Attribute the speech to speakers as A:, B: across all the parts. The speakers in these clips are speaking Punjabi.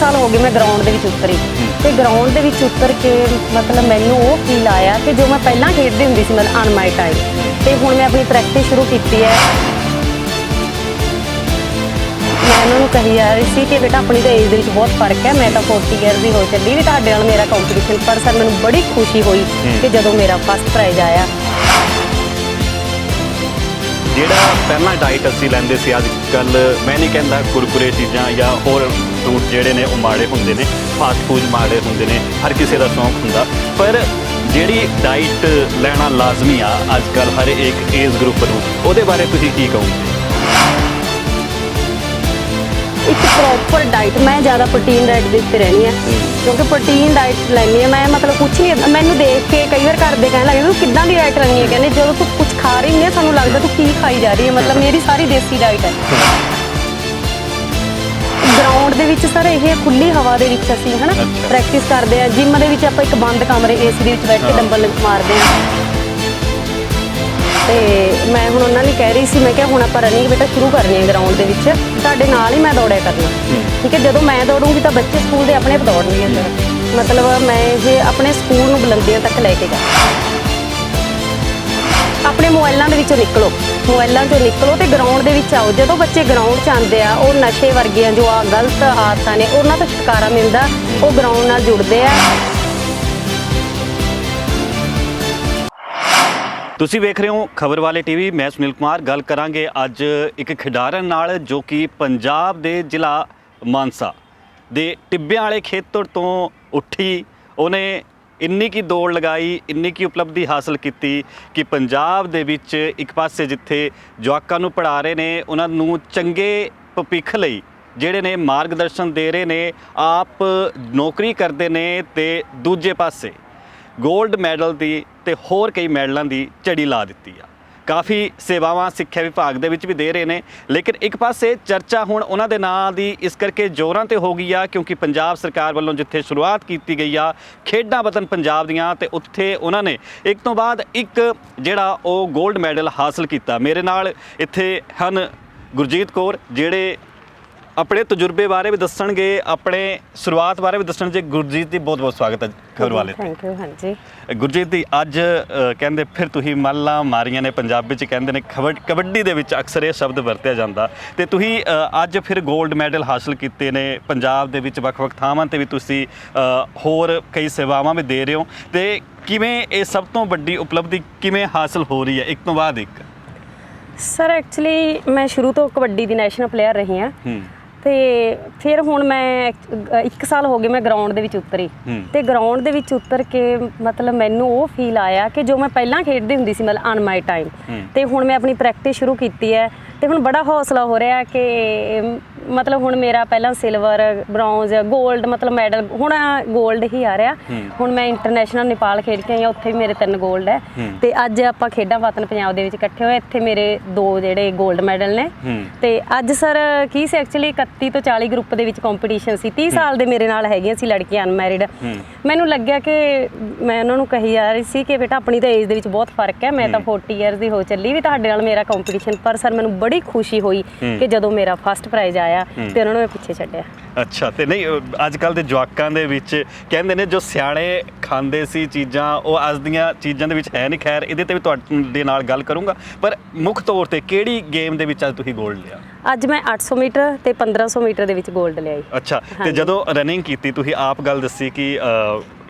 A: ਸਾਲ ਹੋ ਗਏ ਮੈਂ ਗਰਾਊਂਡ ਦੇ ਵਿੱਚ ਉਤਰੀ। ਤੇ ਗਰਾਊਂਡ ਦੇ ਵਿੱਚ ਉਤਰ ਕੇ ਮਤਲਬ ਮੈਨੂੰ ਉਹ ਫੀਲ ਆਇਆ ਕਿ ਜੋ ਮੈਂ ਪਹਿਲਾਂ ਖੇਡਦੀ ਹੁੰਦੀ ਸੀ ਮਤਲਬ ਅਨ ਮਾਈ ਟਾਈਮ ਤੇ ਹੁਣ ਮੈਂ ਆਪਣੀ ਪ੍ਰੈਕਟਿਸ ਸ਼ੁਰੂ ਕੀਤੀ ਹੈ। ਮੈਂ ਉਹਨਾਂ ਨੂੰ ਕਹੀ ਜਾ ਰਹੀ ਸੀ ਕਿ ਬੇਟਾ ਆਪਣੀ ਤਾਂ ਏਜ ਦੇ ਵਿੱਚ ਬਹੁਤ ਫ਼ਰਕ ਹੈ ਮੈਂ ਤਾਂ 40 ਇਅਰਸ ਦੀ ਹੋ ਚੱਲੀ ਵੀ ਤੁਹਾਡੇ ਨਾਲ ਮੇਰਾ ਕੰਪੀਟੀਸ਼ਨ ਪਰ ਸਰ ਮੈਨੂੰ ਬੜੀ ਖੁਸ਼ੀ ਹੋਈ ਕਿ ਜਦੋਂ ਮੇਰਾ ਫਸਟ ਪ੍ਰਾਈਜ਼ ਆਇਆ।
B: ਜਿਹੜਾ ਪਹਿਲਾਂ ਡਾਈਟ ਅਸੀਂ ਲੈਂਦੇ ਸੀ ਅੱਜ ਕੱਲ ਮੈਂ ਨਹੀਂ ਕਹਿੰਦਾ ਕੁਰਕੁਰੇ ਚੀਜ਼ਾਂ ਜਾਂ ਹੋਰ ਫਰੂਟ ਜਿਹੜੇ ਨੇ ਉਹ ਮਾੜੇ ਹੁੰਦੇ ਨੇ ਫਾਸਟ ਫੂਡ ਮਾੜੇ ਹੁੰਦੇ ਨੇ ਹਰ ਕਿਸੇ ਦਾ ਸ਼ੌਂਕ ਹੁੰਦਾ। ਪਰ ਜਿਹੜੀ ਡਾਈਟ ਲੈਣਾ ਲਾਜ਼ਮੀ ਆ ਅੱਜ ਕੱਲ ਹਰ ਇੱਕ ਏਜ ਗਰੁੱਪ ਨੂੰ ਉਹਦੇ ਬਾਰੇ ਤੁਸੀਂ ਕੀ ਕਹੋਗੇ?
A: ਇੱਕ ਪ੍ਰੋਪਰ ਡਾਈਟ ਮੈਂ ਜ਼ਿਆਦਾ ਪ੍ਰੋਟੀਨ ਡਾਈਟ ਦੇ ਉੱਤੇ ਰਹਿਣੀ ਹੈ। ਕਿਉਂਕਿ ਪ੍ਰੋਟੀਨ ਡਾਈਟ ਲੈਣੀ ਹੈ ਮੈਂ ਮਤਲਬ ਕੁਝ ਨਹੀਂ ਮੈਨੂੰ ਦੇਖ ਕੇ ਕਈ ਵਾਰ ਘਰ ਦੇ ਕਹਿਣ ਲੱਗੇ ਤੂੰ ਕਿੱਦਾਂ ਦੀ ਡਾਈਟ ਲੈਣੀ ਹੈ? ਕਹਿੰਦੇ ਜਦੋਂ ਤੂੰ ਕੁਝ ਖਾ ਰਹੀ ਨਹੀਂ ਸਾਨੂੰ ਲੱਗਦਾ ਤੂੰ ਕੀ ਖਾਈ ਜਾ ਰਹੀ ਹੈ? ਮਤਲਬ ਮੇਰੀ ਸਾਰੀ ਦੇਸੀ ਡਾਈਟ ਹੈ। ਗਰਾਊਂਡ ਦੇ ਵਿੱਚ ਸਰ ਇਹ ਖੁੱਲੀ ਹਵਾ ਦੇ ਵਿੱਚ ਅਸੀਂ ਹਨਾ। ਪ੍ਰੈਕਟਿਸ ਕਰਦੇ ਆ ਜਿਮ ਦੇ ਵਿੱਚ ਆਪਾਂ ਇੱਕ ਬੰਦ ਕਮਰੇ ਏਸੀ ਦੇ ਵਿੱਚ ਬੈਠ ਕੇ। ਡੰਬਲ ਮਾਰਦੇ ਆ ਤੇ ਮੈਂ ਹੁਣ ਉਹਨਾਂ ਨੇ ਕਹਿ ਰਹੀ ਸੀ ਮੈਂ ਕਿਹਾ ਹੁਣ ਆਪਾਂ ਰਨਿੰਗ ਬੇਟਾ ਸ਼ੁਰੂ ਕਰਨੀ ਹੈ ਗਰਾਊਂਡ ਦੇ ਵਿੱਚ। ਤੁਹਾਡੇ ਨਾਲ ਹੀ ਮੈਂ ਦੌੜਿਆ ਕਰਨਾ। ਠੀਕ ਹੈ ਜਦੋਂ ਮੈਂ ਦੌੜੂੰਗੀ ਤਾਂ ਬੱਚੇ ਸਕੂਲ ਦੇ ਆਪਣੇ ਆਪ ਦੌੜਨਗੇ ਸਰ। ਮਤਲਬ ਮੈਂ ਇਹ ਆਪਣੇ ਸਕੂਲ ਨੂੰ ਬੁਲੰਦੀਆਂ ਤੱਕ ਲੈ ਕੇ ਜਾ ਆਪਣੇ ਮੋਬਾਈਲਾਂ ਦੇ ਵਿੱਚੋਂ ਨਿਕਲੋ। ਮੋਬਾਈਲਾਂ ਚੋਂ ਨਿਕਲੋ ਤੇ ਗਰਾਊਂਡ ਦੇ ਵਿੱਚ ਆਓ। ਜਦੋਂ ਬੱਚੇ ਗਰਾਊਂਡ 'ਚ ਆਉਂਦੇ ਆ, ਉਹ ਨਸ਼ੇ ਵਰਗੀਆਂ ਜੋ ਆ ਗਲਤ ਆਦਤਾਂ ਨੇ, ਉਹਨਾਂ ਤੋਂ ਛੁਟਕਾਰਾ ਮਿਲਦਾ। ਉਹ ਗਰਾਊਂਡ ਨਾਲ ਜੁੜਦੇ ਆ।
B: ਤੁਸੀਂ ਵੇਖ ਰਹੇ ਹੋ ਖਬਰ ਵਾਲੇ ਟੀਵੀ, ਮੈਂ ਸੁਨੀਲ ਕੁਮਾਰ। ਗੱਲ ਕਰਾਂਗੇ ਅੱਜ ਇੱਕ ਖਿਡਾਰਨ ਨਾਲ, ਜੋ ਕਿ ਪੰਜਾਬ ਦੇ ਜ਼ਿਲ੍ਹਾ ਮਾਨਸਾ ਦੇ ਟਿੱਬਿਆਂ ਵਾਲੇ ਖੇਤਰ ਤੋਂ ਉੱਠੀ। ਉਹਨੇ ਇੰਨੀ ਕੀ ਦੌੜ ਲਗਾਈ, ਇੰਨੀ ਕੀ ਉਪਲਬਧੀ ਹਾਸਲ ਕੀਤੀ ਕਿ ਪੰਜਾਬ ਦੇ ਵਿੱਚ ਇੱਕ ਪਾਸੇ ਜਿੱਥੇ ਜਵਾਕਾਂ ਨੂੰ ਪੜ੍ਹਾ ਰਹੇ ਨੇ, ਉਹਨਾਂ ਨੂੰ ਚੰਗੇ ਭਵਿੱਖ ਲਈ ਜਿਹੜੇ ਨੇ ਮਾਰਗਦਰਸ਼ਨ ਦੇ ਰਹੇ ਨੇ, ਆਪ ਨੌਕਰੀ ਕਰਦੇ ਨੇ ਤੇ ਦੂਜੇ ਪਾਸੇ 골ਡ ਮੈਡਲ ਦੀ ਤੇ ਹੋਰ ਕਈ ਮੈਡਲਾਂ ਦੀ ਝੜੀ ਲਾ ਦਿੱਤੀ ਆ। ਕਾਫੀ ਸੇਵਾਵਾਂ ਸਿੱਖਿਆ ਵਿਭਾਗ ਦੇ ਵਿੱਚ ਵੀ ਦੇ ਰਹੇ ਨੇ। ਲੇਕਿਨ ਇੱਕ ਪਾਸੇ ਚਰਚਾ ਹੁਣ ਉਹਨਾਂ ਦੇ ਨਾਂ ਦੀ ਇਸ ਕਰਕੇ ਜ਼ੋਰਾਂ ਤੇ ਹੋ ਗਈ ਆ, ਕਿਉਂਕਿ ਪੰਜਾਬ ਸਰਕਾਰ ਵੱਲੋਂ ਜਿੱਥੇ ਸ਼ੁਰੂਆਤ ਕੀਤੀ ਗਈ ਆ, ਖੇਡਾਂ ਵਤਨ ਪੰਜਾਬ ਦੀਆਂ ਤੇ ਉੱਥੇ ਉਹਨਾਂ ਨੇ ਇੱਕ ਤੋਂ ਬਾਅਦ ਇੱਕ ਜਿਹੜਾ ਉਹ 골ਡ ਮੈਡਲ ਹਾਸਲ ਕੀਤਾ। ਮੇਰੇ ਨਾਲ ਇੱਥੇ ਹਨ ਗੁਰਜੀਤ ਕੌਰ, ਜਿਹੜੇ ਆਪਣੇ ਤਜਰਬੇ ਬਾਰੇ ਵੀ ਦੱਸਣਗੇ ਆਪਣੇ ਸ਼ੁਰੂਆਤ ਬਾਰੇ ਵੀ ਦੱਸਣਗੇ। ਗੁਰਜੀਤ ਦੀ ਬਹੁਤ ਬਹੁਤ ਸਵਾਗਤ ਹੈ ਖਬਰ ਵਾਲੇ
A: ਥੈਂਕ ਯੂ ਹਾਂਜੀ।
B: ਗੁਰਜੀਤ ਦੀ ਅੱਜ ਅ, ਕਹਿੰਦੇ ਫਿਰ ਤੁਸੀਂ ਮੱਲਾਂ ਮਾਰੀਆਂ ਨੇ ਪੰਜਾਬੀ ਚ ਕਹਿੰਦੇ ਨੇ ਖਬਰ- ਕਬੱਡੀ ਦੇ ਵਿੱਚ ਅਕਸਰ ਇਹ ਸ਼ਬਦ ਵਰਤਿਆ ਜਾਂਦਾ। ਤੇ ਤੁਸੀਂ ਅ, ਅੱਜ ਫਿਰ 골ਡ ਮੈਡਲ ਹਾਸਲ ਕੀਤੇ ਨੇ ਪੰਜਾਬ ਦੇ ਵਿੱਚ ਵੱਖ-ਵੱਖ ਥਾਵਾਂ ਤੇ ਵੀ ਤੁਸੀਂ ਅ, ਹੋਰ ਕਈ ਸੇਵਾਵਾਂ ਵੀ ਦੇ ਰਹੇ ਹੋ। ਤੇ ਕਿਵੇਂ ਇਹ ਸਭ ਤੋਂ ਵੱਡੀ ਉਪਲਬਧੀ ਕਿਵੇਂ ਹਾਸਲ ਹੋ ਰਹੀ ਹੈ? ਇੱਕ ਤੋਂ ਬਾਅਦ ਇੱਕ।
A: ਸਰ ਐਕਚੁਅਲੀ ਮੈਂ ਸ਼ੁਰੂ ਤੋਂ ਕਬੱਡੀ ਦੀ ਨੈਸ਼ਨਲ ਪਲੇਅਰ ਰਹੀ ਹਾਂ।
B: ਹੂੰ।
A: ਤੇ ਫਿਰ ਹੁਣ ਮੈਂ ਇੱਕ ਸਾਲ ਹੋ ਗਏ ਮੈਂ ਗਰਾਊਂਡ ਦੇ ਵਿੱਚ ਉਤਰੀ। ਤੇ ਗਰਾਊਂਡ ਦੇ ਵਿੱਚ ਉਤਰ ਕੇ ਮਤਲਬ ਮੈਨੂੰ ਉਹ ਫੀਲ ਆਇਆ ਕਿ ਜੋ ਮੈਂ ਪਹਿਲਾਂ ਖੇਡਦੀ ਹੁੰਦੀ ਸੀ ਮਤਲਬ ਅਨ ਮਾਈ ਟਾਈਮ। ਤੇ ਹੁਣ ਮੈਂ ਆਪਣੀ ਪ੍ਰੈਕਟਿਸ ਸ਼ੁਰੂ ਕੀਤੀ ਹੈ ਤੇ ਹੁਣ ਬੜਾ ਹੌਸਲਾ ਹੋ ਰਿਹਾ ਕਿ ਮਤਲਬ ਹੁਣ ਮੇਰਾ ਪਹਿਲਾਂ ਸਿਲਵਰ ਬ੍ਰੌਂਜ਼ 골ਡ ਮਤਲਬ ਮੈਡਲ ਹੁਣ 골ਡ ਹੀ ਆ ਰਿਹਾ। ਹੁਣ ਮੈਂ ਇੰਟਰਨੈਸ਼ਨਲ ਨੇਪਾਲ ਖੇਡ ਕੇ ਆਈ ਆ ਉੱਥੇ ਵੀ ਮੇਰੇ ਤਿੰਨ 골ਡ ਹੈ। ਤੇ ਅੱਜ ਆਪਾਂ ਖੇਡਾਂ ਵਤਨ ਪੰਜਾਬ ਦੇ ਵਿੱਚ ਇਕੱਠੇ ਹੋਏ ਇੱਥੇ ਮੇਰੇ ਦੋ ਜਿਹੜੇ 골ਡ ਮੈਡਲ ਨੇ ਤੇ ਅੱਜ ਸਰ ਕੀ ਸੀ ਐਕਚੁਅਲੀ 31 ਤੋਂ 40 ਗਰੁੱਪ ਦੇ ਵਿੱਚ ਕੰਪੀਟੀਸ਼ਨ ਸੀ 30 ਸਾਲ ਦੇ ਮੇਰੇ ਨਾਲ ਹੈਗੀਆਂ ਸੀ ਲੜਕੀਆਂ ਅਨਮੈਰਿਡ ਮੈਨੂੰ ਲੱਗਿਆ ਕਿ ਮੈਂ ਉਹਨਾਂ ਨੂੰ ਕਹੀ ਜਾ ਰਹੀ ਸੀ ਕਿ ਬੇਟਾ ਆਪਣੀ ਤਾਂ ਏਜ ਦੇ ਵਿੱਚ ਬਹੁਤ ਫ਼ਰਕ ਹੈ ਮੈਂ ਤਾਂ 40 ਇਅਰਸ ਦੀ ਹੋ ਚੱਲੀ ਵੀ ਤੁਹਾਡੇ ਨਾਲ ਮੇਰਾ ਕੰਪੀਟੀਸ਼ਨ ਪਰ ਸਰ ਮੈਨੂੰ ਬੜੀ ਖੁਸ਼ੀ ਹੋਈ ਕਿ ਜਦੋਂ ਮੇਰਾ ਫਸਟ ਪ੍ਰਾਈਜ਼ ਆਇਆ।
B: ਹੂੰ।
A: ਤੇ ਉਹਨਾਂ ਨੂੰ ਮੈਂ ਪਿੱਛੇ ਛੱਡਿਆ
B: ਅੱਛਾ ਤੇ ਨਹੀਂ ਅੱਜ ਕੱਲ ਦੇ ਜਵਾਕਾਂ ਦੇ ਵਿੱਚ ਕਹਿੰਦੇ ਨੇ ਜੋ ਸਿਆਣੇ ਖਾਂਦੇ ਸੀ ਚੀਜ਼ਾਂ ਉਹ ਅੱਜ ਦੀਆਂ ਚੀਜ਼ਾਂ ਦੇ ਵਿੱਚ ਹੈ ਨਹੀਂ ਖੈਰ ਇਹਦੇ ਤੇ ਵੀ ਤੁਹਾਡੇ ਨਾਲ ਗੱਲ ਕਰੂੰਗਾ ਪਰ ਮੁੱਖ ਤੌਰ ਤੇ ਕਿਹੜੀ ਗੇਮ ਦੇ ਵਿੱਚ ਅੱਜ ਤੁਸੀਂ 골ਡ ਲਿਆ
A: ਅੱਜ ਮੈਂ 800 ਮੀਟਰ ਤੇ 1500 ਮੀਟਰ ਦੇ ਵਿੱਚ 골ਡ ਲਿਆਈ
B: ਅੱਛਾ ਤੇ। ਜਦੋਂ ਰਨਿੰਗ ਕੀਤੀ ਤੁਸੀਂ ਆਪ ਗੱਲ ਦੱਸੀ ਕਿ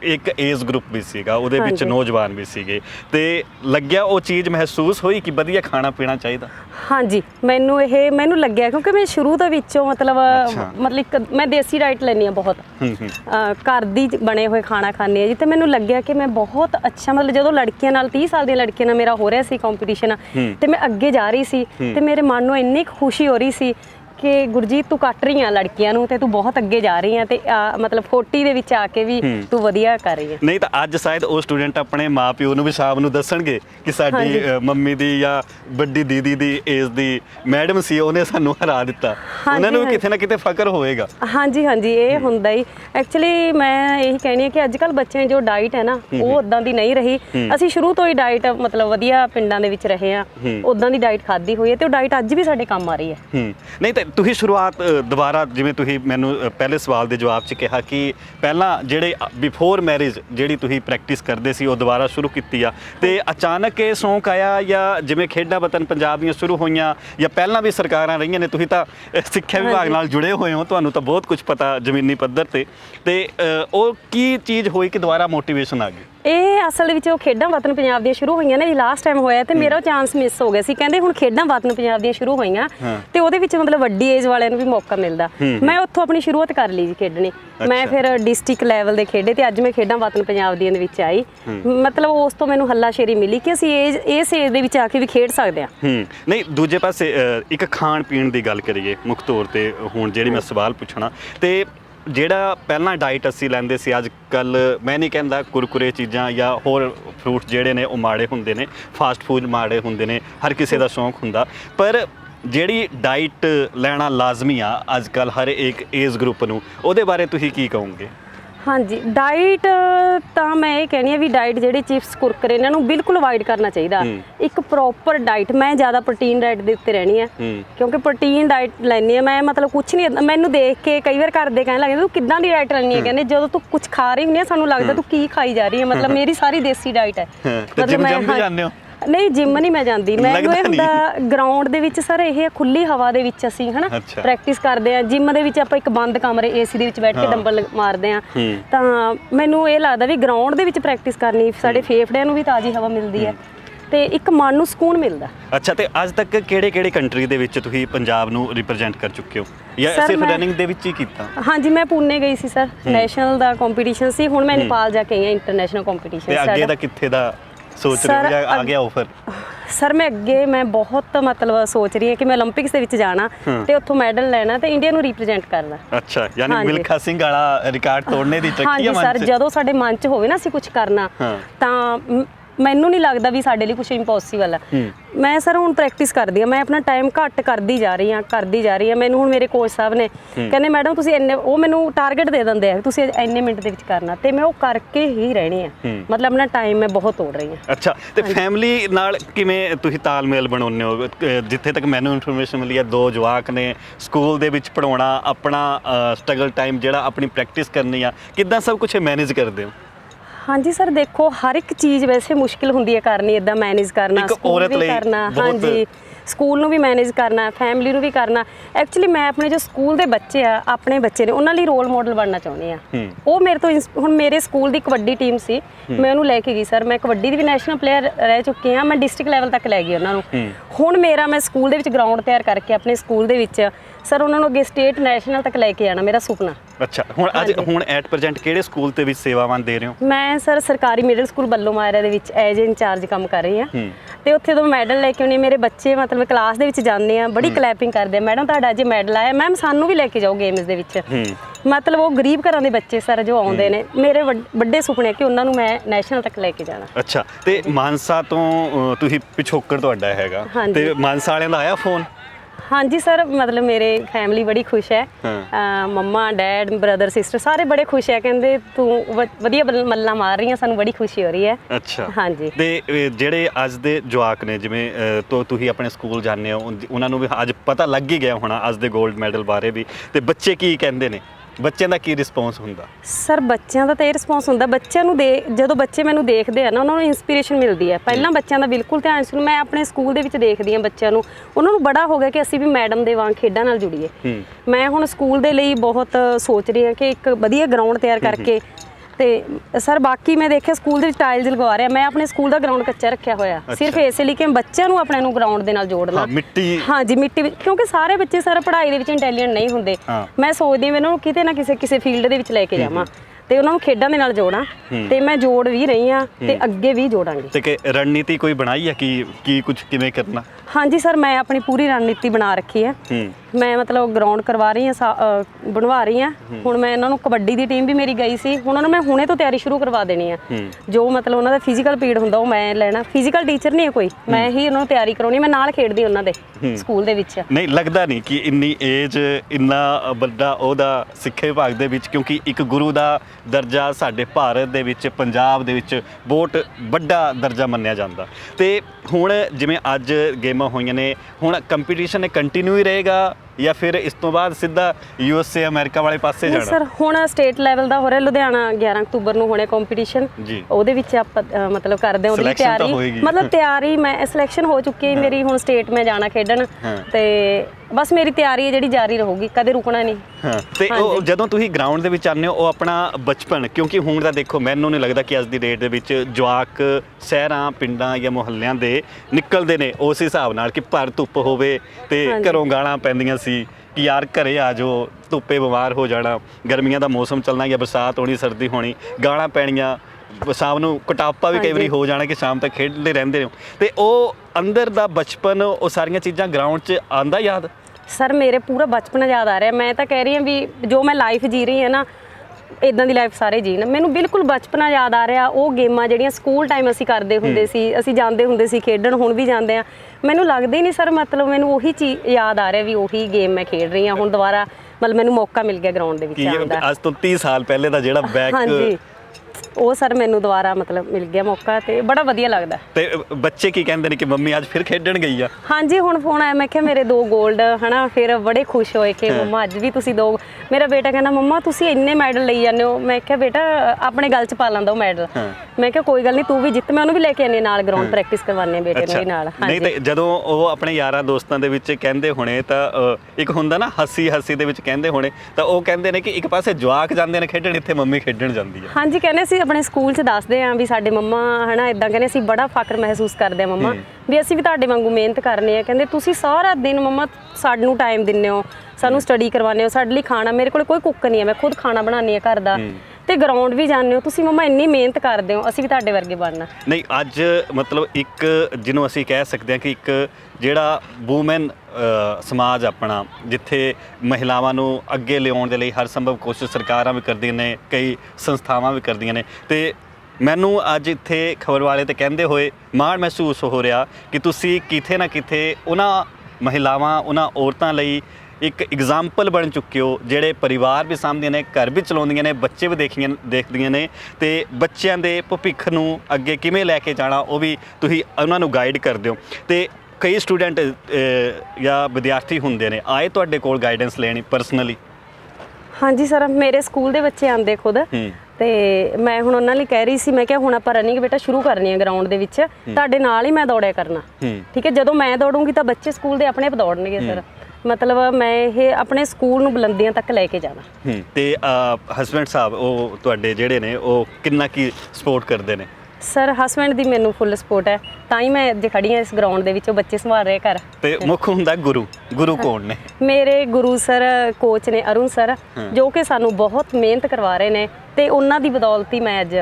B: ਇੱਕ ਏਜ ਗਰੁੱਪ ਵੀ ਸੀਗਾ ਉਹਦੇ ਵਿੱਚ
A: ਹਾਂਜੀ।
B: ਨੌਜਵਾਨ ਵੀ ਸੀਗੇ ਤੇ ਲੱਗਿਆ ਉਹ ਚੀਜ਼ ਮਹਿਸੂਸ ਹੋਈ ਕਿ ਵਧੀਆ ਖਾਣਾ ਪੀਣਾ ਚਾਹੀਦਾ
A: ਹਾਂਜੀ ਮੈਨੂੰ ਇਹ ਮੈਨੂੰ ਲੱਗਿਆ ਕਿਉਂਕਿ ਮੈਂ ਸ਼ੁਰੂ ਤੋਂ ਵਿੱਚੋਂ ਮਤਲਬ
B: ਅੱਛਾ।
A: ਮਤਲਬ ਇੱਕ ਮੈਂ ਦੇਸੀ ਡਾਈਟ ਲੈਂਦੀ ਹਾਂ ਬਹੁਤ
B: ਹੂੰ ਹੂੰ
A: ਅਹ ਘਰ ਦੀ ਬਣੇ ਹੋਏ ਖਾਣਾ ਖਾਂਦੀ ਹਾਂ ਜੀ ਤੇ ਮੈਨੂੰ ਲੱਗਿਆ ਕਿ ਮੈਂ ਬਹੁਤ ਅੱਛਾ ਮਤਲਬ ਜਦੋਂ ਲੜਕੀਆਂ ਨਾਲ 30 ਸਾਲ ਦੀਆਂ ਲੜਕੀਆਂ ਨਾਲ ਮੇਰਾ ਹੋ ਰਿਹਾ ਸੀ ਕੰਪੀਟੀਸ਼ਨ
B: ਹੂੰ।
A: ਤੇ ਮੈਂ ਅੱਗੇ ਜਾ ਰਹੀ ਸੀ। ਤੇ ਮੇਰੇ ਮਨ ਨੂੰ ਇੰਨੀ ਕੁ ਖੁਸ਼ੀ ਹੋ ਰਹੀ ਸੀ ਕਿ ਗੁਰਜੀਤ ਤੂੰ ਕੱਟ ਰਹੀ ਆ ਲੜਕੀਆਂ ਨੂੰ ਤੇ ਤੂੰ ਬਹੁਤ ਅੱਗੇ ਜਾ ਰਹੀ ਆ ਤੇ ਮਤਲਬ 40 ਦੇ ਵਿੱਚ ਆ ਕੇ ਵੀ। ਤੂੰ ਵਧੀਆ ਕਰ ਰਹੀ ਆ।
B: ਨਹੀਂ ਤਾਂ ਅੱਜ ਸ਼ਾਇਦ ਉਹ ਸਟੂਡੈਂਟ ਆਪਣੇ ਮਾਪਿਓ ਨੂੰ ਵੀ ਸ਼ਾਮ ਨੂੰ ਦੱਸਣਗੇ ਕਿ ਸਾਡੀ ਮੰਮੀ ਦੀ ਜਾਂ ਵੱਡੀ ਦੀਦੀ ਦੀ ਏਜ ਦੀ ਮੈਡਮ ਸੀ ਉਹਨੇ ਸਾਨੂੰ ਹਰਾ ਦਿੱਤਾ। ਉਹਨਾਂ ਨੂੰ। ਕਿਤੇ ਨਾ ਕਿਤੇ ਫਕਰ ਹੋਏਗਾ।
A: ਹਾਂਜੀ ਹਾਂਜੀ ਇਹ ਹੁੰਦਾ ਹੀ। ਐਕਚੁਅਲੀ ਮੈਂ ਇਹੀ ਕਹਿਣੀ ਹੈ ਕਿ ਅੱਜ ਕੱਲ ਬੱਚਿਆਂ ਜੋ ਡਾਈਟ ਹੈ ਨਾ ਉਹ ਉਦਾਂ ਦੀ ਨਹੀਂ ਰਹੀ। ਅਸੀਂ ਸ਼ੁਰੂ ਤੋਂ ਹੀ ਡਾਈਟ ਮਤਲਬ ਵਧੀਆ ਪਿੰਡਾਂ ਦੇ ਵਿੱਚ ਰਹੇ ਆ। ਉਦਾਂ ਦੀ ਡਾਈਟ ਖਾਦੀ ਹੋਈ ਹੈ ਤੇ ਉਹ ਡਾਈਟ ਅੱਜ ਵੀ ਸਾਡੇ ਕੰਮ ਆ ਰਹੀ ਹੈ।
B: ਹੂੰ। ਨਹੀਂ ਤਾਂ ਤੁਸੀਂ ਸ਼ੁਰੂਆਤ ਅ, ਦੁਬਾਰਾ ਜਿਵੇਂ ਤੁਸੀਂ ਮੈਨੂੰ ਅ, ਪਹਿਲੇ ਸਵਾਲ ਦੇ ਜਵਾਬ 'ਚ ਕਿਹਾ ਕਿ ਪਹਿਲਾਂ ਜਿਹੜੇ ਬਿਫੋਰ ਮੈਰਿਜ ਜਿਹੜੀ ਤੁਸੀਂ ਪ੍ਰੈਕਟਿਸ ਕਰਦੇ ਸੀ ਉਹ ਦੁਬਾਰਾ ਸ਼ੁਰੂ ਕੀਤੀ ਆ। ਤੇ ਅਚਾਨਕ ਇਹ ਸ਼ੌਂਕ ਆਇਆ ਜਾਂ ਜਿਵੇਂ ਖੇਡਾਂ ਵਤਨ ਪੰਜਾਬ ਦੀਆਂ ਸ਼ੁਰੂ ਹੋਈਆਂ ਜਾਂ ਪਹਿਲਾਂ ਵੀ ਸਰਕਾਰਾਂ ਰਹੀਆਂ ਨੇ ਤੁਸੀਂ ਤਾਂ ਅ, ਸਿੱਖਿਆ ਵਿਭਾਗ
A: ਹਾਂਜੀ।
B: ਨਾਲ ਜੁੜੇ ਹੋਏ ਹੋ ਤੁਹਾਨੂੰ ਤਾਂ ਬਹੁਤ ਕੁਝ ਪਤਾ ਜ਼ਮੀਨੀ ਪੱਧਰ ਤੇ। ਤੇ ਅ, ਉਹ ਕੀ ਚੀਜ਼ ਹੋਈ ਕਿ ਦੁਬਾਰਾ ਮੋਟੀਵੇਸ਼ਨ ਆ ਗਈ?
A: ਇਹ ਅਸਲ ਵਿੱਚ ਉਹ ਖੇਡਾਂ ਵਤਨ ਪੰਜਾਬ ਦੀਆਂ ਸ਼ੁਰੂ ਹੋਈਆਂ ਨੇ ਜੀ ਲਾਸਟ ਟਾਈਮ ਹੋਇਆ ਤੇ ਮੇਰਾ ਚਾਂਸ ਮਿਸ ਹੋ ਗਿਆ ਸੀ। ਕਹਿੰਦੇ ਹੁਣ ਖੇਡਾਂ ਵਤਨ ਪੰਜਾਬ ਦੀਆਂ ਸ਼ੁਰੂ ਹੋਈਆਂ। ਤੇ ਉਹਦੇ ਵਿੱਚ ਮਤਲਬ ਵੱਡੀ ਏਜ ਵਾਲਿਆਂ ਨੂੰ ਵੀ ਮੌਕਾ ਮਿਲਦਾ। ਮੈਂ ਉੱਥੋਂ ਆਪਣੀ ਸ਼ੁਰੂਆਤ ਕਰ ਲਈ ਜੀ ਖੇਡਣੀ। ਮੈਂ। ਫਿਰ ਡਿਸਟ੍ਰਿਕਟ ਲੈਵਲ ਦੇ ਖੇਡੇ ਤੇ ਅੱਜ ਮੈਂ ਖੇਡਾਂ ਵਤਨ ਪੰਜਾਬ ਦੀਆਂ ਦੇ ਵਿੱਚ ਆਈ। ਮਤਲਬ ਉਸ ਤੋਂ ਮੈਨੂੰ ਹੱਲਾਸ਼ੇਰੀ ਮਿਲੀ ਕਿ ਅਸੀਂ ਏਜ ਇਸ ਏਜ ਦੇ ਵਿੱਚ ਆ ਕੇ ਵੀ ਖੇਡ ਸਕਦੇ ਹਾਂ।
B: ਨਹੀਂ ਦੂਜੇ ਪਾਸੇ ਇੱਕ ਖਾਣ ਪੀਣ ਦੀ ਗੱਲ ਕਰੀਏ ਮੁੱਖ ਤੌਰ ਤੇ ਹੁਣ ਜਿਹੜੀ ਮੈਂ ਸਵਾਲ ਪੁੱਛਣਾ ਤੇ ਜਿਹੜਾ ਪਹਿਲਾਂ ਡਾਈਟ ਅਸੀਂ ਲੈਂਦੇ ਸੀ, ਅੱਜ ਕੱਲ ਮੈਂ ਨਹੀਂ ਕਹਿੰਦਾ ਕੁਰਕੁਰੇ ਚੀਜ਼ਾਂ ਜਾਂ ਹੋਰ ਫਰੂਟ ਜਿਹੜੇ ਨੇ, ਉਹ ਮਾੜੇ ਹੁੰਦੇ ਨੇ ਫਾਸਟ ਫੂਡ ਮਾੜੇ ਹੁੰਦੇ ਨੇ, ਹਰ ਕਿਸੇ ਦਾ ਸ਼ੌਂਕ ਹੁੰਦਾ। ਪਰ ਜਿਹੜੀ ਡਾਈਟ ਲੈਣਾ ਲਾਜ਼ਮੀ ਆ, ਅੱਜ ਕੱਲ ਹਰ ਇੱਕ ਏਜ ਗਰੁੱਪ ਨੂੰ, ਉਹਦੇ ਬਾਰੇ ਤੁਸੀਂ ਕੀ ਕਹੋਗੇ?
A: ਹਾਂਜੀ ਡਾਈਟ ਤਾਂ ਮੈਂ ਇਹ ਕਹਿਣੀ ਆ ਵੀ ਡਾਈਟ ਜਿਹੜੇ ਚਿਪਸ ਕੁਰਕਰੇ ਇਹਨਾਂ ਨੂੰ ਬਿਲਕੁਲ ਅਵਾਇਡ ਕਰਨਾ ਚਾਹੀਦਾ। ਇੱਕ ਪ੍ਰੋਪਰ ਡਾਈਟ ਮੈਂ ਜ਼ਿਆਦਾ ਪ੍ਰੋਟੀਨ ਡਾਈਟ ਦੇ ਉੱਤੇ ਰਹਿਣੀ ਆ। ਕਿਉਂਕਿ ਪ੍ਰੋਟੀਨ ਡਾਈਟ ਲੈਣੀ ਆ ਮੈਂ ਮਤਲਬ ਕੁਝ ਨਹੀਂ ਮੈਨੂੰ ਦੇਖ ਕੇ ਕਈ ਵਾਰ ਘਰ ਦੇ ਕਹਿਣ ਲੱਗੇ ਤੂੰ ਕਿੱਦਾਂ ਦੀ ਡਾਈਟ ਲੈਣੀ ਹੈ। ਕਹਿੰਦੇ ਜਦੋਂ ਤੂੰ ਕੁਝ ਖਾ ਰਹੀ ਹੁੰਦੀ ਆ ਸਾਨੂੰ ਲੱਗਦਾ ਤੂੰ ਕੀ ਖਾਈ ਜਾ ਰਹੀ ਹੈ ਮਤਲਬ ਮੇਰੀ ਸਾਰੀ ਦੇਸੀ ਡਾਈਟ ਹੈ।
B: gym
A: ਮੈਂ-
B: ਜਾਂਦੇ ਹੋ?
A: ਨਹੀਂ ਜਿਮ ਨਹੀਂ ਮੈਂ ਜਾਂਦੀ। ਮੈਨੂੰ
B: ਲੱਗਦਾ
A: ਇਹ ਹੁੰਦਾ ਗਰਾਊਂਡ ਦੇ ਵਿੱਚ ਸਰ ਇਹ ਖੁੱਲੀ ਹਵਾ ਦੇ ਵਿੱਚ ਅਸੀਂ ਹਨਾ
B: ਅੱਛਾ।
A: ਪ੍ਰੈਕਟਿਸ ਕਰਦੇ ਆ। ਜਿਮ ਦੇ ਵਿੱਚ ਆਪਾਂ ਇੱਕ ਬੰਦ ਕਮਰੇ ਏਸੀ ਦੇ ਵਿੱਚ ਬੈਠ ਕੇ। ਡੰਬਲ ਮਾਰਦੇ ਆ। ਤਾਂ ਮੈਨੂੰ ਇਹ ਲੱਗਦਾ ਵੀ ਗਰਾਊਂਡ ਦੇ ਵਿੱਚ ਪ੍ਰੈਕਟਿਸ ਕਰਨੀ ਸਾਡੇ ਫੇਫੜਿਆਂ ਨੂੰ ਵੀ ਤਾਜ਼ੀ ਹਵਾ ਮਿਲਦੀ ਹੈ। ਤੇ ਇੱਕ ਮਨ ਨੂੰ ਸਕੂਨ ਮਿਲਦਾ।
B: ਅੱਛਾ ਤੇ ਅੱਜ ਤੱਕ ਕਿਹੜੇ ਕਿਹੜੇ ਕੰਟਰੀ ਦੇ ਵਿੱਚ ਤੁਸੀਂ ਪੰਜਾਬ ਨੂੰ ਰਿਪਰੈਜ਼ੈਂਟ ਕਰ ਚੁੱਕੇ ਹੋ? ਜਾਂ
A: Sir,
B: ਸਿਰਫ
A: ਮੈਂ-
B: ਰਨਿੰਗ ਦੇ ਵਿੱਚ ਹੀ ਕੀਤਾ?
A: ਹਾਂਜੀ ਮੈਂ ਪੁਣੇ ਗਈ ਸੀ ਸਰ। ਨੈਸ਼ਨਲ ਦਾ ਕੰਪੀਟੀਸ਼ਨ ਸੀ। ਹੁਣ ਮੈਂ ਨੇਪਾਲ ਜਾ ਕੇ ਆਈ ਹਾਂ ਇੰਟਰਨੈਸ਼ਨਲ ਕੰਪੀਟੀਸ਼ਨ
B: ਤੇ ਅੱਗੇ ਦਾ ਕਿੱਥੇ ਦਾ ਸੋਚ ਰਹੇ ਹੋ ਆ ਗਿਆ ਆਫਰ
A: ਸਰ ਮੈਂ ਅੱਗੇ ਮੈਂ ਬਹੁਤ ਮਤਲਬ ਸੋਚ ਰਹੀ ਹਾਂ ਕਿ ਮੈਂ 올림픽ਸ ਦੇ ਵਿੱਚ ਜਾਣਾ ਤੇ ਉੱਥੋਂ ਮੈਡਲ ਲੈਣਾ ਤੇ ਇੰਡੀਆ ਨੂੰ ਰਿਪਰੈਜ਼ੈਂਟ ਕਰਨਾ।
B: ਅੱਛਾ ਯਾਨੀ ਮਿਲਖਾ ਸਿੰਘ ਵਾਲਾ ਰਿਕਾਰਡ ਤੋੜਨੇ ਦੀ
A: ਤੱਕੀ
B: ਹੈ ਮਨ ਸਰ
A: ਜਦੋਂ ਸਾਡੇ ਮਨ 'ਚ ਹੋਵੇ ਨਾ ਅਸੀਂ ਕੁਝ ਕਰਨਾ
B: ਹਾਂ।
A: ਤਾਂ ਮੈਨੂੰ ਨਹੀਂ ਲੱਗਦਾ ਵੀ ਸਾਡੇ ਲਈ ਕੁਝ ਇੰਪੋਸੀਬਲ ਹੈ
B: ਹੂੰ।
A: ਮੈਂ ਸਰ ਹੁਣ ਪ੍ਰੈਕਟਿਸ ਕਰਦੀ ਆ ਮੈਂ ਆਪਣਾ ਟਾਈਮ ਘੱਟ ਕਰਦੀ ਜਾ ਰਹੀ ਆ ਕਰਦੀ ਜਾ ਰਹੀ ਆ। ਮੈਨੂੰ ਹੁਣ ਮੇਰੇ ਕੋਚ ਸਾਹਿਬ ਨੇ ਕਹਿੰਦੇ ਮੈਡਮ ਤੁਸੀਂ ਇੰਨੇ ਉਹ ਮੈਨੂੰ ਟਾਰਗੇਟ ਦੇ ਦਿੰਦੇ ਆ ਤੁਸੀਂ ਇੰਨੇ ਮਿੰਟ ਦੇ ਵਿੱਚ ਕਰਨਾ। ਤੇ ਮੈਂ ਉਹ ਕਰਕੇ ਹੀ ਰਹਿਣੀ ਆ। ਮਤਲਬ ਆਪਣਾ ਟਾਈਮ ਮੈਂ ਬਹੁਤ ਤੋੜ ਰਹੀ ਆ।
B: ਅੱਛਾ ਤੇ ਫੈਮਿਲੀ ਨਾਲ ਕਿਵੇਂ ਤੁਸੀਂ ਤਾਲਮੇਲ ਬਣਾਉਂਦੇ ਹੋ? ਜਿੱਥੇ ਤੱਕ ਮੈਨੂੰ ਇਨਫੋਰਮੇਸ਼ਨ ਮਿਲੀ ਹੈ ਦੋ ਜਵਾਕ ਨੇ ਸਕੂਲ ਦੇ ਵਿੱਚ ਪੜਾਉਣਾ ਆਪਣਾ ਸਟਰਗਲ ਟਾਈਮ ਜਿਹੜਾ ਆਪਣੀ ਪ੍ਰੈਕਟਿਸ ਕਰਨੀ ਆ ਕਿੱਦਾਂ ਸਭ ਕੁਝ ਮੈਨੇਜ ਕਰਦੇ ਹੋ?
A: ਹਾਂਜੀ ਸਰ ਦੇਖੋ ਹਰ ਇੱਕ ਚੀਜ਼ ਵੈਸੇ ਮੁਸ਼ਕਿਲ ਹੁੰਦੀ ਹੈ ਕਰਨੀ ਇਦਾਂ ਮੈਨੇਜ ਕਰਨਾ
B: ਇੱਕ
A: ਸਕੂਲ
B: ਔਰਤ
A: ਵੀ
B: ਲਈ
A: ਕਰਨਾ
B: ਬਹੁਤ-
A: ਹਾਂਜੀ ਸਕੂਲ ਨੂੰ ਵੀ ਮੈਨੇਜ ਕਰਨਾ ਫੈਮਿਲੀ ਨੂੰ ਵੀ ਕਰਨਾ। ਐਕਚੁਅਲੀ ਮੈਂ ਆਪਣੇ ਜੋ ਸਕੂਲ ਦੇ ਬੱਚੇ ਆ ਆਪਣੇ ਬੱਚੇ ਨੇ ਉਹਨਾਂ ਲਈ ਰੋਲ ਮਾਡਲ ਬਣਨਾ ਚਾਹੁੰਦੀ ਆ
B: ਹੂੰ।
A: ਉਹ ਮੇਰੇ ਤੋਂ ਇੰਸ- ਹੁਣ ਮੇਰੇ ਸਕੂਲ ਦੀ ਕਬੱਡੀ ਟੀਮ ਸੀ ਮੈਂ ਉਹਨੂੰ ਲੈ ਕੇ ਗਈ ਸਰ। ਮੈਂ ਕਬੱਡੀ ਦੀ ਵੀ ਨੈਸ਼ਨਲ ਪਲੇਅਰ ਰਹਿ ਚੁੱਕੀ ਆ ਮੈਂ ਡਿਸਟ੍ਰਿਕਟ ਲੈਵਲ ਤੱਕ ਲੈ ਗਈ ਉਹਨਾਂ ਨੂੰ। ਹੁਣ ਮੇਰਾ ਮੈਂ ਸਕੂਲ ਦੇ ਵਿੱਚ ਗਰਾਊਂਡ ਤਿਆਰ ਕਰਕੇ ਆਪਣੇ ਸਕੂਲ ਦੇ ਵਿੱਚ ਸਰ ਉਹਨਾਂ ਨੂੰ ਅੱਗੇ ਸਟੇਟ ਨੈਸ਼ਨਲ ਤੱਕ ਲੈ ਕੇ ਆਣਾ ਮੇਰਾ ਸੁਪਨਾ।
B: ਅੱਛਾ ਹੁਣ ਅੱਜ। ਹੁਣ ਐਟ ਪ੍ਰੈਜ਼ੈਂਟ ਕਿਹੜੇ ਸਕੂਲ ਤੇ ਵਿੱਚ ਸੇਵਾਵਾਂ ਦੇ ਰਹੇ ਹੋ?
A: ਮੈਂ ਸਰ ਸਰਕਾਰੀ ਮਿਡਲ ਸਕੂਲ ਬੱਲੋ ਮਾਇਰਾ ਦੇ ਵਿੱਚ ਐਜ ਇੰਚਾਰਜ ਕੰਮ ਕਰ ਰਹੀ ਹਾਂ। ਤੇ ਉੱਥੇ ਤੋਂ ਮੈਡਲ ਲੈ ਕੇ ਆਉਣੀ ਮੇਰੇ ਬੱਚੇ ਮਤਲਬ ਕਲਾਸ ਦੇ ਵਿੱਚ ਜਾਂਦੇ ਆ ਬੜੀ ਕਲੈਪਿੰਗ ਕਰਦੇ ਆ। ਮੈਡਮ ਤੁਹਾਡਾ ਅੱਜ ਮੈਡਲ ਆਇਆ। ਮੈਮ ਸਾਨੂੰ ਵੀ ਲੈ ਕੇ ਜਾਓ ਗੇਮਸ ਦੇ ਵਿੱਚ। ਮਤਲਬ ਉਹ ਗਰੀਬ ਘਰਾਂ ਦੇ ਬੱਚੇ ਸਰ ਜੋ ਆਉਂਦੇ ਨੇ ਮੇਰੇ ਵੱਡ- ਸੁਪਨੇ ਕਿ ਉਹਨਾਂ ਨੂੰ ਮੈਂ ਨੈਸ਼ਨਲ ਤੱਕ ਲੈ ਕੇ ਜਾਣਾ।
B: ਅੱਛਾ ਤੇ ਮਾਨਸਾ ਤੋਂ ਤੁਸੀਂ ਪਿਛੋਕੜ ਤੁਹਾਡਾ ਹੈਗਾ। ਤੇ ਮਾਨਸਾ ਵਾਲਿਆਂ ਦਾ ਆਇਆ ਫੋਨ
A: ਹਾਂਜੀ ਸਰ ਮਤਲਬ ਮੇਰੇ ਫੈਮਿਲੀ ਬੜੀ ਖੁਸ਼ ਹੈ। ਅਹ ਮੰਮਾ ਡੈਡ ਬ੍ਰਦਰ ਸਿਸਟਰ ਸਾਰੇ ਬੜੇ ਖੁਸ਼ ਹੈ ਕਹਿੰਦੇ ਤੂੰ ਵ- ਵਧੀਆ ਬੱਲ- ਮੱਲਾਂ ਮਾਰ ਰਹੀ ਹੈ ਸਾਨੂੰ ਬੜੀ ਖੁਸ਼ੀ ਹੋ ਰਹੀ ਹੈ।
B: ਅੱਛਾ।
A: ਹਾਂਜੀ।
B: ਤੇ ਜਿਹੜੇ ਅੱਜ ਦੇ ਜਵਾਕ ਨੇ ਜਿਵੇਂ ਅਹ, ਤੋ ਤੁਸੀਂ ਆਪਣੇ ਸਕੂਲ ਜਾਂਦੇ ਹੋ ਉਨ- ਉਹਨਾਂ ਨੂੰ ਵੀ ਅੱਜ ਪਤਾ ਲੱਗ ਹੀ ਗਿਆ ਹੋਣਾ ਅੱਜ ਦੇ 골ਡ ਮੈਡਲ ਬਾਰੇ ਵੀ। ਤੇ ਬੱਚੇ ਕੀ ਕਹਿੰਦੇ ਨੇ? ਬੱਚਿਆਂ ਦਾ ਕੀ ਰਿਸਪੌਂਸ ਹੁੰਦਾ?
A: ਸਰ ਬੱਚਿਆਂ ਦਾ ਤਾਂ ਇਹ ਰਿਸਪੌਂਸ ਹੁੰਦਾ ਬੱਚਿਆਂ ਨੂੰ ਦੇ ਜਦੋਂ ਬੱਚੇ ਮੈਨੂੰ ਦੇਖਦੇ ਆ ਨਾ ਉਹਨਾਂ ਨੂੰ ਇਨਸਪੀਰੇਸ਼ਨ ਮਿਲਦੀ ਹੈ। ਪਹਿਲਾਂ ਬੱਚਿਆਂ ਦਾ ਬਿਲਕੁਲ ਧਿਆਨ ਸੀ ਮੈਂ ਆਪਣੇ ਸਕੂਲ ਦੇ ਵਿੱਚ ਦੇਖਦੀ ਹਾਂ ਬੱਚਿਆਂ ਨੂੰ ਉਹਨਾਂ ਨੂੰ ਬੜਾ ਹੋ ਗਿਆ ਕਿ ਅਸੀਂ ਵੀ ਮੈਡਮ ਦੇ ਵਾਂਗ ਖੇਡਾਂ ਨਾਲ ਜੁੜੀਏ। ਮੈਂ ਹੁਣ ਸਕੂਲ ਦੇ ਲਈ ਬਹੁਤ ਸੋਚ ਰਹੀ ਹਾਂ ਕਿ ਇੱਕ ਵਧੀਆ ਗਰਾਊਂਡ ਤਿਆਰ ਕਰਕੇ ਤੇ ਸਰ ਬਾਕੀ ਮੈਂ ਦੇਖਿਆ ਸਕੂਲ ਦੇ ਵਿੱਚ ਟਾਇਲਸ ਲਗਵਾ ਰਿਹਾ। ਮੈਂ ਆਪਣੇ ਸਕੂਲ ਦਾ ਗਰਾਊਂਡ ਕੱਚਾ ਰੱਖਿਆ ਹੋਇਆ। ਸਿਰਫ ਇਸੇ ਲਈ ਕਿ ਬੱਚਿਆਂ ਨੂੰ ਆਪਣੇ ਨੂੰ ਗਰਾਊਂਡ ਦੇ ਨਾਲ ਜੋੜਨਾ।
B: ਹਾਂ ਮਿੱਟੀ।
A: ਹਾਂਜੀ ਮਿੱਟੀ ਕਿਉਂਕਿ ਸਾਰੇ ਬੱਚੇ ਸਰ ਪੜ੍ਹਾਈ ਦੇ ਵਿੱਚ ਇੰਟੈਲੀਜੈਂਟ ਨਹੀਂ ਹੁੰਦੇ। ਮੈਂ ਸੋਚਦੀ ਹਾਂ ਵੀ ਇਹਨਾਂ ਨੂੰ ਕਿਤੇ ਨਾ ਕਿਸੇ ਕਿਸੇ ਫੀਲਡ ਦੇ ਵਿੱਚ ਲੈ ਕੇ ਜਾਵਾਂ ਤੇ ਉਹਨਾਂ ਨੂੰ ਖੇਡਾਂ ਦੇ ਨਾਲ ਜੋੜਾਂ ਤੇ ਮੈਂ ਜੋੜ ਵੀ ਰਹੀ ਹਾਂ ਤੇ ਅੱਗੇ ਵੀ ਜੋੜਾਂਗੀ।
B: ਤੇ ਕਿ ਰਣਨੀਤੀ ਕੋਈ ਬਣਾਈ ਹੈ ਕਿ ਕੀ ਕੁਝ ਕਿਵੇਂ ਕਰਨਾ?
A: ਹਾਂਜੀ ਸਰ ਮੈਂ ਆਪਣੀ ਪੂਰੀ ਰਣਨੀਤੀ ਬਣਾ ਰੱਖੀ ਹੈ।
B: ਹੂੰ।
A: ਮੈਂ ਮਤਲਬ ਗਰਾਊਂਡ ਕਰਵਾ ਰਹੀ ਹਾਂ ਬਣਵਾ ਰਹੀ ਹਾਂ। ਹੁਣ ਮੈਂ ਇਹਨਾਂ ਨੂੰ ਕਬੱਡੀ ਦੀ ਟੀਮ ਵੀ ਮੇਰੀ ਗਈ ਸੀ। ਹੁਣ ਉਹਨਾਂ ਨੂੰ ਮੈਂ ਹੁਣੇ ਤੋਂ ਤਿਆਰੀ ਸ਼ੁਰੂ ਕਰਵਾ ਦੇਣੀ ਆ। ਜੋ ਮਤਲਬ ਉਹਨਾਂ ਦਾ ਫਿਜ਼ੀਕਲ ਪੀਰੀਅਡ ਹੁੰਦਾ ਉਹ ਮੈਂ ਲੈਣਾ। ਫਿਜ਼ੀਕਲ ਟੀਚਰ ਨਹੀਂ ਹੈ ਕੋਈ। ਮੈਂ ਹੀ ਉਹਨਾਂ ਨੂੰ ਤਿਆਰੀ ਕਰਾਉਣੀ ਮੈਂ ਨਾਲ ਖੇਡਦੀ ਉਹਨਾਂ ਦੇ ਸਕੂਲ ਦੇ ਵਿੱਚ।
B: ਨਹੀਂ ਲੱਗਦਾ ਨਹੀਂ ਕਿ ਇੰਨੀ ਏਜ ਇੰਨਾ ਵੱਡਾ ਉਹਦਾ ਸਿੱਖਿਆ ਵਿਭਾਗ ਦੇ ਵਿੱਚ ਕਿਉਂਕਿ ਇੱਕ ਗੁਰੂ ਦਾ ਦਰਜਾ ਸਾਡੇ ਭਾਰਤ ਦੇ ਵਿੱਚ ਪੰਜਾਬ ਦੇ ਵਿੱਚ ਬਹੁਤ ਵੱਡਾ ਦਰਜਾ ਮੰਨਿਆ ਜਾਂਦਾ। ਤੇ ਹੁਣ ਜਿਵੇਂ ਅੱਜ ਗੇਮਾਂ ਹੋਈਆਂ ਨੇ ਹੁਣ ਕੰਪੀਟੀਸ਼ਨ ਕੰਟੀਨਿਊ ਹੀ ਰਹੇਗਾ। ਜਾਂ ਫਿਰ ਇਸ ਤੋਂ ਬਾਅਦ ਸਿੱਧਾ ਯੂਐਸਏ ਅਮਰੀਕਾ ਵਾਲੇ ਪਾਸੇ ਜਾਣਾ
A: ਸਰ ਹੁਣ ਸਟੇਟ ਲੈਵਲ ਦਾ ਹੋ ਰਿਹਾ ਲੁਧਿਆਣਾ 11 ਅਕਤੂਬਰ ਨੂੰ ਹੋਣੇ ਕੰਪੀਟੀਸ਼ਨ
B: ਜੀ।
A: ਉਹਦੇ ਵਿੱਚ ਆਪਾਂ ਅ, ਮਤਲਬ ਕਰਦੇ ਹਾਂ ਉਹਦੀ
B: Selection ਤਾਂ
A: ਤਿਆਰੀ
B: ਹੋਏਗੀ।
A: ਮਤਲਬ ਤਿਆਰੀ ਮੈਂ ਸਿਲੈਕਸ਼ਨ ਹੋ ਚੁੱਕੀ ਹੈ ਮੇਰੀ ਹੁਣ ਸਟੇਟ ਮੈਂ ਜਾਣਾ ਖੇਡਣ
B: ਹਾਂ।
A: ਤੇ ਬਸ ਮੇਰੀ ਤਿਆਰੀ ਹੈ ਜਿਹੜੀ ਜਾਰੀ ਰਹੂਗੀ ਕਦੇ ਰੁਕਣਾ ਨਹੀਂ
B: ਹਾਂ ਤੇ ਉਹ। ਜਦੋਂ ਤੁਸੀਂ ਗਰਾਊਂਡ ਦੇ ਵਿੱਚ ਆਉਂਦੇ ਹੋ ਉਹ ਆਪਣਾ ਬਚਪਨ ਕਿਉਂਕਿ ਹੁਣ ਦਾ ਦੇਖੋ ਮੈਨੂੰ ਨਹੀਂ ਲੱਗਦਾ ਕਿ ਅੱਜ ਦੀ ਡੇਟ ਦੇ ਵਿੱਚ ਜਵਾਕ ਸ਼ਹਿਰਾਂ ਪਿੰਡਾਂ ਜਾਂ ਮੁਹੱਲਿਆਂ ਦੇ ਨਿਕਲਦੇ ਨੇ ਉਸ ਹਿਸਾਬ ਨਾਲ ਕਿ ਭਰ ਧੁੱਪ ਹੋਵੇ ਤੇ। ਘਰੋਂ ਗਾਲਾਂ ਪੈਂਦੀਆਂ ਸੀ ਕਿ ਯਾਰ ਘਰੇ ਆ ਜਾਓ ਧੁੱਪੇ ਬਿਮਾਰ ਹੋ ਜਾਣਾ ਗਰਮੀਆਂ ਦਾ ਮੌਸਮ ਚੱਲਣਾ ਜਾਂ ਬਰਸਾਤ ਹੋਣੀ ਸਰਦੀ ਹੋਣੀ ਗਾਲਾਂ ਪੈਣੀਆਂ ਸ਼ਾਮ ਨੂੰ ਕਟਾਪਾ ਵੀ ਕਈ ਵਾਰੀ। ਹੋ ਜਾਣਾ ਕਿ ਸ਼ਾਮ ਤੱਕ ਖੇਡਦੇ ਰਹਿੰਦੇ ਨੇ। ਤੇ ਉਹ ਅੰਦਰ ਦਾ ਬਚਪਨ ਉਹ ਸਾਰੀਆਂ ਚੀਜ਼ਾਂ ਗਰਾਊਂਡ 'ਚ ਆਂਦਾ ਯਾਦ?
A: ਸਰ ਮੇਰੇ ਪੂਰਾ ਬਚਪਨ ਯਾਦ ਆ ਰਿਹਾ। ਮੈਂ ਤਾਂ ਕਹਿ ਰਹੀ ਹਾਂ ਵੀ ਜੋ ਮੈਂ ਲਾਈਫ ਜੀ ਰਹੀ ਹਾਂ ਨਾ ਇਦਾਂ ਦੀ ਲਾਈਫ ਸਾਰੇ ਜੀਣ ਮੈਨੂੰ ਬਿਲਕੁਲ ਬਚਪਨਾ ਯਾਦ ਆ ਰਿਹਾ। ਉਹ ਗੇਮਾਂ ਜਿਹੜੀਆਂ ਸਕੂਲ ਟਾਈਮ ਅਸੀਂ ਕਰਦੇ ਹੁੰਦੇ ਸੀ ਅਸੀਂ ਜਾਂਦੇ ਹੁੰਦੇ ਸੀ ਖੇਡਣ ਹੁਣ ਵੀ ਜਾਂਦੇ ਆ ਮੈਨੂੰ ਲੱਗਦਾ ਹੀ ਨਹੀਂ ਸਰ ਮਤਲਬ ਮੈਨੂੰ ਉਹੀ ਚੀਜ਼ ਯਾਦ ਆ ਰਿਹਾ ਵੀ ਉਹੀ ਗੇਮ ਮੈਂ ਖੇਡ ਰਹੀ ਹਾਂ। ਹੁਣ ਦੁਬਾਰਾ ਮਤਲਬ ਮੈਨੂੰ ਮੌਕਾ ਮਿਲ ਗਿਆ ਗਰਾਊਂਡ ਦੇ ਵਿੱਚ ਆਉਣ ਦਾ।
B: ਅੱਜ ਤੋਂ 30 ਸਾਲ ਪਹਿਲੇ ਦਾ ਜਿਹੜਾ ਬੈਕ
A: ਉਹ ਸਰ ਮੈਨੂੰ ਦੁਬਾਰਾ ਮਤਲਬ ਮਿਲ ਗਿਆ ਮੌਕਾ ਤੇ ਬੜਾ ਵਧੀਆ ਲੱਗਦਾ।
B: ਤੇ ਬੱਚੇ ਕੀ ਕਹਿੰਦੇ ਨੇ ਕਿ ਮੰਮੀ ਅੱਜ ਫਿਰ ਖੇਡਣ ਗਈ ਆ?
A: ਹਾਂਜੀ ਹੁਣ ਫੋਨ ਆਇਆ ਮੈਂ ਕਿਹਾ ਮੇਰੇ ਦੋ 골ਡ ਹਨਾ ਫਿਰ ਬੜੇ ਖੁਸ਼ ਹੋਏ ਕਿ ਮੰਮਾ ਅੱਜ ਵੀ ਤੁਸੀਂ ਦੋ ਮੇਰਾ ਬੇਟਾ ਕਹਿੰਦਾ ਮੰਮਾ ਤੁਸੀਂ ਇੰਨੇ ਮੈਡਲ ਲਈ ਜਾਂਦੇ ਹੋ। ਮੈਂ ਕਿਹਾ ਬੇਟਾ ਆਪਣੇ ਗੱਲ 'ਚ ਪਾ ਲੈਂਦਾ ਉਹ ਮੈਡਲ
B: ਹਾਂ।
A: ਮੈਂ ਕਿਹਾ ਕੋਈ ਗੱਲ ਨਹੀਂ ਤੂੰ ਵੀ ਜਿੱਤ ਮੈਂ ਉਹਨੂੰ ਵੀ ਲੈ ਕੇ ਆਨੇ ਨਾਲ ਗਰਾਊਂਡ ਪ੍ਰੈਕਟਿਸ ਕਰਵਾਉਂਦੇ ਬੇਟੇ ਨੂੰ ਵੀ ਨਾਲ।
B: ਨਹੀਂ ਤੇ ਜਦੋਂ ਉਹ ਆਪਣੇ ਯਾਰਾਂ ਦੋਸਤਾਂ ਦੇ ਵਿੱਚ ਕਹਿੰਦੇ ਹੋਣੇ ਤਾਂ ਇੱਕ ਹੁੰਦਾ ਨਾ ਹੱਸੀ ਹੱਸੀ ਦੇ ਵਿੱਚ ਕਹਿੰਦੇ ਹੋਣੇ ਤਾਂ ਉਹ ਕਹਿੰਦੇ ਨੇ ਕਿ ਇੱਕ ਪਾਸੇ ਜਵਾਕ ਜਾਂਦੇ ਨੇ ਖੇਡਣ ਇੱਥੇ ਮੰਮੀ ਖੇਡਣ ਜਾਂਦੀ ਆ।
A: ਹਾਂਜੀ ਕਹਿੰਦੇ ਸੀ ਆਪਣੇ ਸਕੂਲ 'ਚ ਦੱਸਦੇ ਆਂ ਵੀ ਸਾਡੇ ਮੰਮਾ ਹਨਾ ਇਦਾਂ ਕਹਿੰਦੇ ਅਸੀਂ ਬੜਾ ਫਖਰ ਮਹਿਸੂਸ ਕਰਦੇ ਆ ਮੰਮਾ ਵੀ ਅਸੀਂ ਵੀ ਤੁਹਾਡੇ ਵਾਂਗੂ ਮਿਹਨਤ ਕਰਨੇ ਆ। ਕਹਿੰਦੇ ਤੁਸੀਂ ਸਾਰਾ ਦਿਨ ਮੰਮਾ ਸਾਨੂੰ ਟਾਈਮ ਦਿੰਦੇ ਹੋ ਸਾਨੂੰ ਸਟੱਡੀ ਕਰਵਾਉਂਦੇ ਹੋ ਸਾਡੇ ਲਈ ਖਾਣਾ ਮੇਰੇ ਕੋਲ ਕੋਈ ਕੁੱਕ ਨਹੀਂ ਹੈ ਮੈਂ ਖੁਦ ਖਾਣਾ ਬਣਾਉਂਦੀ ਆ ਘਰ ਦਾ। ਤੇ ਗਰਾਊਂਡ ਵੀ ਜਾਂਦੇ ਹੋ, ਤੁਸੀਂ ਮੰਮਾ ਇੰਨੀ ਮਿਹਨਤ ਕਰਦੇ ਹੋ, ਅਸੀਂ ਵੀ ਤੁਹਾਡੇ ਵਰਗੇ ਬਣਨਾ।
B: ਨਹੀਂ, ਅੱਜ ਮਤਲਬ ਇੱਕ ਜਿਹਨੂੰ ਅਸੀਂ ਕਹਿ ਸਕਦੇ ਹਾਂ ਕਿ ਇੱਕ ਜਿਹੜਾ ਵੂਮਨ ਸਮਾਜ ਆਪਣਾ, ਜਿੱਥੇ ਮਹਿਲਾਵਾਂ ਨੂੰ ਅੱਗੇ ਲਿਆਉਣ ਦੇ ਲਈ ਹਰ ਸੰਭਵ ਕੋਸ਼ਿਸ਼ ਸਰਕਾਰਾਂ ਵੀ ਕਰਦੀਆਂ ਨੇ, ਕਈ ਸੰਸਥਾਵਾਂ ਵੀ ਕਰਦੀਆਂ ਨੇ, ਤੇ ਮੈਨੂੰ ਅੱਜ ਇੱਥੇ ਖਬਰ ਵਾਲੇ ਤੇ ਕਹਿੰਦੇ ਹੋਏ ਮਾਣ ਮਹਿਸੂਸ ਹੋ ਰਿਹਾ ਕਿ ਤੁਸੀਂ ਕਿਥੇ ਨਾ ਕਿਥੇ ਉਹਨਾਂ ਮਹਿਲਾਵਾਂ, ਉਹਨਾਂ ਔਰਤਾਂ ਲਈ ਇੱਕ ਐਗਜ਼ਾਮਪਲ ਬਣ ਚੁੱਕੇ ਹੋ ਜਿਹੜੇ ਪਰਿਵਾਰ ਵੀ ਸਾਂਭਦੀਆਂ ਨੇ ਘਰ ਵੀ ਚਲਾਉਂਦੀਆਂ ਨੇ ਬੱਚੇ ਵੀ ਦੇਖੀਆਂ ਦੇਖਦੀਆਂ ਨੇ ਤੇ ਬੱਚਿਆਂ ਦੇ ਭਵਿੱਖ ਨੂੰ ਅੱਗੇ ਕਿਵੇਂ ਲੈ ਕੇ ਜਾਣਾ ਉਹ ਵੀ ਤੁਸੀਂ ਉਹਨਾਂ ਨੂੰ ਗਾਈਡ ਕਰਦੇ ਹੋ। ਤੇ ਕਈ ਸਟੂਡੈਂਟ ਜਾਂ ਵਿਦਿਆਰਥੀ ਹੁੰਦੇ ਨੇ ਆਏ ਤੁਹਾਡੇ ਕੋਲ ਗਾਈਡੈਂਸ ਲੈਣੀ ਪਰਸਨਲੀ
A: ਹਾਂਜੀ ਸਰ ਮੇਰੇ ਸਕੂਲ ਦੇ ਬੱਚੇ ਆਂਦੇ ਖੁਦ। ਤੇ ਮੈਂ ਹੁਣ ਉਹਨਾਂ ਲਈ ਕਹਿ ਰਹੀ ਸੀ ਮੈਂ ਕਿਹਾ ਹੁਣ ਆਪਾਂ ਰਨਿੰਗ ਬੇਟਾ ਸ਼ੁਰੂ ਕਰਨੀ ਹੈ ਗਰਾਊਂਡ ਦੇ ਵਿੱਚ। ਤੁਹਾਡੇ ਨਾਲ ਹੀ ਮੈਂ ਦੌੜਿਆ ਕਰਨਾ। ਠੀਕ ਹੈ ਜਦੋਂ ਮੈਂ ਦੌੜੂੰਗੀ ਤਾਂ ਬੱਚੇ ਸਕੂਲ ਦੇ ਆਪਣੇ ਆਪ ਦੌੜਨਗੇ ਸਰ ਮਤਲਬ ਮੈਂ ਇਹ ਆਪਣੇ ਸਕੂਲ ਨੂੰ ਬੁਲੰਦੀਆਂ ਤੱਕ ਲੈ ਕੇ ਜਾਣਾ
B: ਹੂੰ ਤੇ ਹਸਬੰਡ ਸਾਹਿਬ ਉਹ ਤੁਹਾਡੇ ਜਿਹੜੇ ਨੇ ਉਹ ਕਿੰਨਾ ਕੀ ਸਪੋਰਟ ਕਰਦੇ ਨੇ?
A: ਸਰ ਹਸਬੰਡ ਦੀ ਮੈਨੂੰ ਫੁੱਲ ਸਪੋਰਟ ਹੈ। ਤਾਂ ਹੀ ਮੈਂ ਅੱਜ ਖੜੀ ਹਾਂ ਇਸ ਗਰਾਊਂਡ ਦੇ ਵਿੱਚ ਉਹ ਬੱਚੇ ਸੰਭਾਲ ਰਹੇ ਘਰ।
B: ਤੇ ਮੁੱਖ ਹੁੰਦਾ ਗੁਰੂ। ਗੁਰੂ ਕੌਣ ਨੇ?
A: ਮੇਰੇ ਗੁਰੂ ਸਰ ਕੋਚ ਨੇ ਅਰੁਣ ਸਰ ਜੋ ਕਿ ਸਾਨੂੰ ਬਹੁਤ ਮਿਹਨਤ ਕਰਵਾ ਰਹੇ ਨੇ ਤੇ ਉਹਨਾਂ ਦੀ ਬਦੌਲਤ ਹੀ ਮੈਂ ਅੱਜ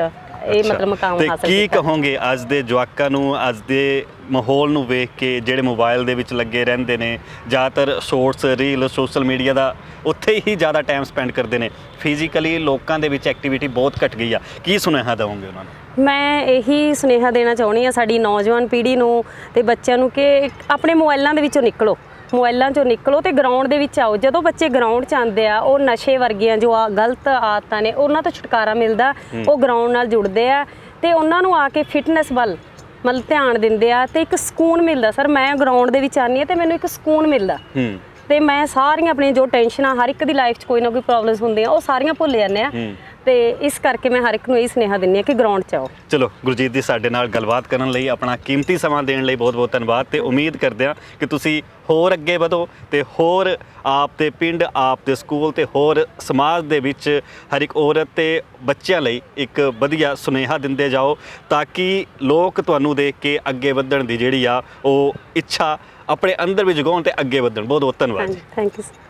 A: ਇਹ। ਮਤਲਬ ਮਕਾਮ
B: ਤੇ
A: ਹਾਸਲ
B: ਕੀ
A: ਕੀਤਾ।
B: ਕਹੋਗੇ ਅੱਜ ਦੇ ਜਵਾਕਾਂ ਨੂੰ ਅੱਜ ਦੇ ਮਾਹੌਲ ਨੂੰ ਵੇਖ ਕੇ ਜਿਹੜੇ ਮੋਬਾਈਲ ਦੇ ਵਿੱਚ ਲੱਗੇ ਰਹਿੰਦੇ ਨੇ ਜ਼ਿਆਦਾਤਰ ਸ਼ੋਰਟਸ ਰੀਲ ਸੋਸ਼ਲ ਮੀਡੀਆ ਦਾ ਉੱਥੇ ਹੀ ਜ਼ਿਆਦਾ ਟਾਈਮ ਸਪੈਂਡ ਕਰਦੇ ਨੇ। ਫਿਜ਼ੀਕਲੀ ਲੋਕਾਂ ਦੇ ਵਿੱਚ ਐਕਟੀਵਿਟੀ ਬਹੁਤ ਘਟ ਗਈ ਆ। ਕੀ ਸੁਨੇਹਾ ਦਵੋਗੇ ਉਹਨਾਂ ਨੂੰ?
A: ਮੈਂ ਇਹੀ ਸੁਨੇਹਾ ਦੇਣਾ ਚਾਹੁੰਦੀ ਆ ਸਾਡੀ ਨੌਜਵਾਨ ਪੀੜ੍ਹੀ ਨੂੰ ਤੇ ਬੱਚਿਆਂ ਨੂੰ ਕਿ ਆਪਣੇ ਮੋਬਾਈਲਾਂ ਦੇ ਵਿੱਚੋਂ ਨਿਕਲੋ। ਮੋਬਾਈਲਾਂ ਚੋਂ ਨਿਕਲੋ ਤੇ ਗਰਾਊਂਡ ਦੇ ਵਿੱਚ ਆਓ। ਜਦੋਂ ਬੱਚੇ ਗਰਾਊਂਡ 'ਚ ਆਉਂਦੇ ਆ ਉਹ ਨਸ਼ੇ ਵਰਗੀਆਂ ਜੋ ਆ ਗਲਤ ਆਦਤਾਂ ਨੇ ਉਹਨਾਂ ਤੋਂ ਛੁਟਕਾਰਾ ਮਿਲਦਾ। ਉਹ ਗਰਾਊਂਡ ਨਾਲ ਜੁੜਦੇ ਆ ਤੇ ਉਹਨਾਂ ਨੂੰ ਆ ਕੇ ਫਿਟਨੈਸ ਵੱਲ ਮਤਲਬ ਧਿਆਨ ਦਿੰਦੇ ਆ ਤੇ ਇੱਕ ਸਕੂਨ ਮਿਲਦਾ। ਸਰ ਮੈਂ ਗਰਾਊਂਡ ਦੇ ਵਿੱਚ ਆਨੀ ਆ ਤੇ ਮੈਨੂੰ ਇੱਕ ਸਕੂਨ ਮਿਲਦਾ। ਤੇ ਮੈਂ ਸਾਰੀਆਂ ਆਪਣੀਆਂ ਜੋ ਟੈਨਸ਼ਨਾਂ ਹਰ ਇੱਕ ਦੀ ਲਾਈਫ 'ਚ ਕੋਈ ਨਾ ਕੋਈ ਪ੍ਰੋਬਲਮਸ ਹੁੰਦੀਆਂ ਉਹ ਸਾਰੀਆਂ ਭੁੱਲ ਜਾਂਦੇ ਆ। ਤੇ ਇਸ ਕਰਕੇ ਮੈਂ ਹਰ ਇੱਕ ਨੂੰ ਇਹ ਸੁਨੇਹਾ ਦਿੰਦੀ ਆ ਕਿ ਗਰਾਊਂਡ 'ਚ ਆਓ।
B: ਚਲੋ ਗੁਰਜੀਤ ਜੀ ਸਾਡੇ ਨਾਲ ਗੱਲਬਾਤ ਕਰਨ ਲਈ ਆਪਣਾ ਕੀਮਤੀ ਸਮਾਂ ਦੇਣ ਲਈ ਬਹੁਤ-ਬਹੁਤ ਧੰਨਵਾਦ ਤੇ ਉਮੀਦ ਕਰਦੇ ਹਾਂ ਕਿ ਤੁਸੀਂ ਹੋਰ ਅੱਗੇ ਵਧੋ ਤੇ ਹੋਰ ਆਪ ਦੇ ਪਿੰਡ ਆਪ ਦੇ ਸਕੂਲ ਤੇ ਹੋਰ ਸਮਾਜ ਦੇ ਵਿੱਚ ਹਰ ਇੱਕ ਔਰਤ ਤੇ ਬੱਚਿਆਂ ਲਈ ਇੱਕ ਵਧੀਆ ਸੁਨੇਹਾ ਦਿੰਦੇ ਜਾਓ ਤਾਂ ਕਿ ਲੋਕ ਤੁਹਾਨੂੰ ਦੇਖ ਕੇ ਅੱਗੇ ਵਧਣ ਦੀ ਜਿਹੜੀ ਆ ਉਹ ਇੱਛਾ ਆਪਣੇ ਅੰਦਰ ਵੀ ਜਗਾਉਣ ਤੇ ਅੱਗੇ ਵਧਣ। ਬਹੁਤ ਬਹੁਤ ਧੰਨਵਾਦ
A: ਹਾਂਜੀ ਥੈਂਕ ਯੂ